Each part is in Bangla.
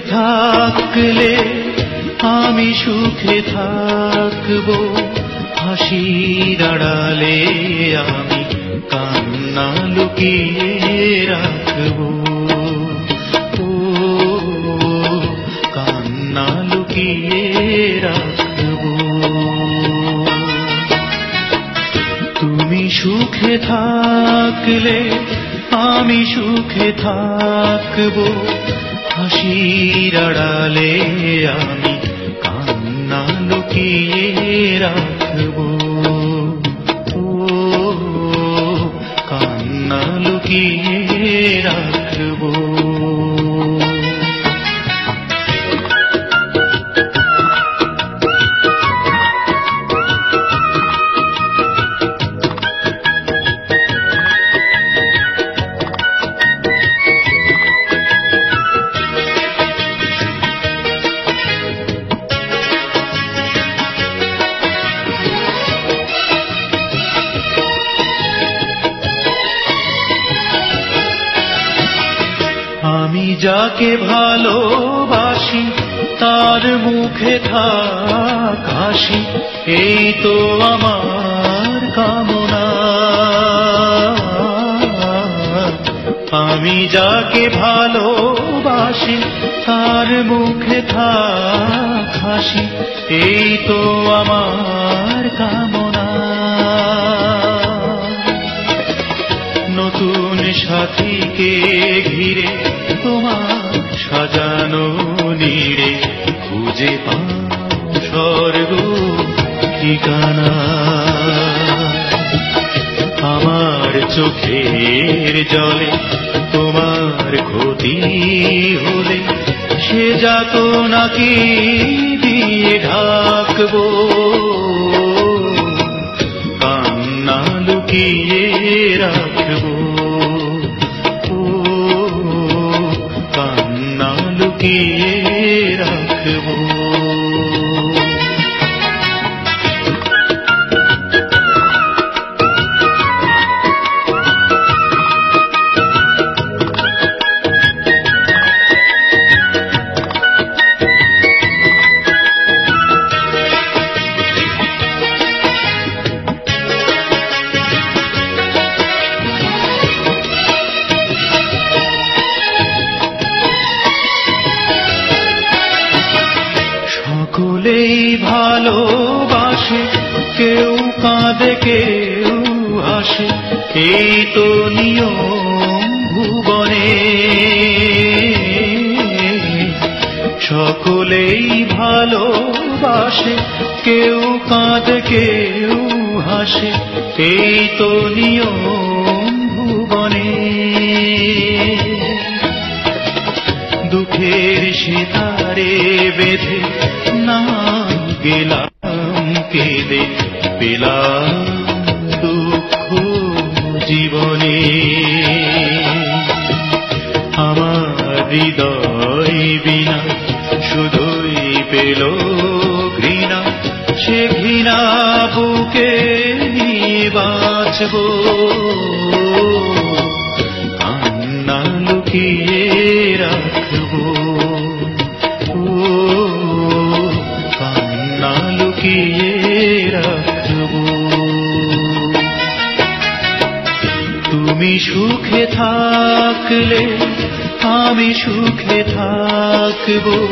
থাকলে আমি সুখে থাকব। হাসির আড়ালে আমি কান্না লুকিয়ে রাখব। ও, কান্না লুকিয়ে রাখব। তুমি সুখে থাকলে আমি সুখে থাকব। হাসির আড়ালে আমি কান্না লুকিয়ে রাখব। যাকে ভালোবাসি, তার মুখে থাক এই তো আমার কামনা। আমি যাকে ভালোবাসি, তার মুখে থাক এই তো আমার কামনা। সাথীকে ঘিরে, তোমার সাজানো নিড়ে খুঁজে পাও স্বর্গ ঠিকানা। আমার চোখের জলে তোমার ক্ষতি হলে সে যাত নাকি দিয়ে ঢাকবো। কান্না লুকিয়ে রাখব। কেউ কাঁদে, কেউ হাসে, এই তো নিয়ম ভুবনে। সকলেই ভালোবাসে, কেউ কাঁদে, কেউ হাসে, এই তো নিয়ম পেলাম দুঃখ জীবনে। আমার হৃদয় বিনা শুধুই পেল ঘৃণা। সে ঘৃণা বুকে নিয়ে বাঁচব। কান্না লুকিয়ে তুমি সুখে থাকলে, আমি সুখে থাকব।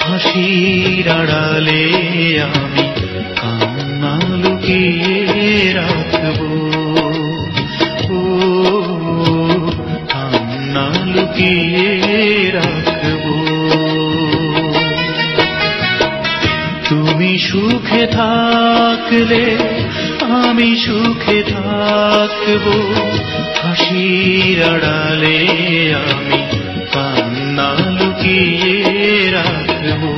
হাসির আড়ালে আমি কান্না লুকিয়ে রাখব। ও, কান্না লুকিয়ে রাখব। তুমি সুখে থাকলে আমি সুখে থাকব। হাসির আড়ালে আমি কান্না লুকিয়ে রাখব।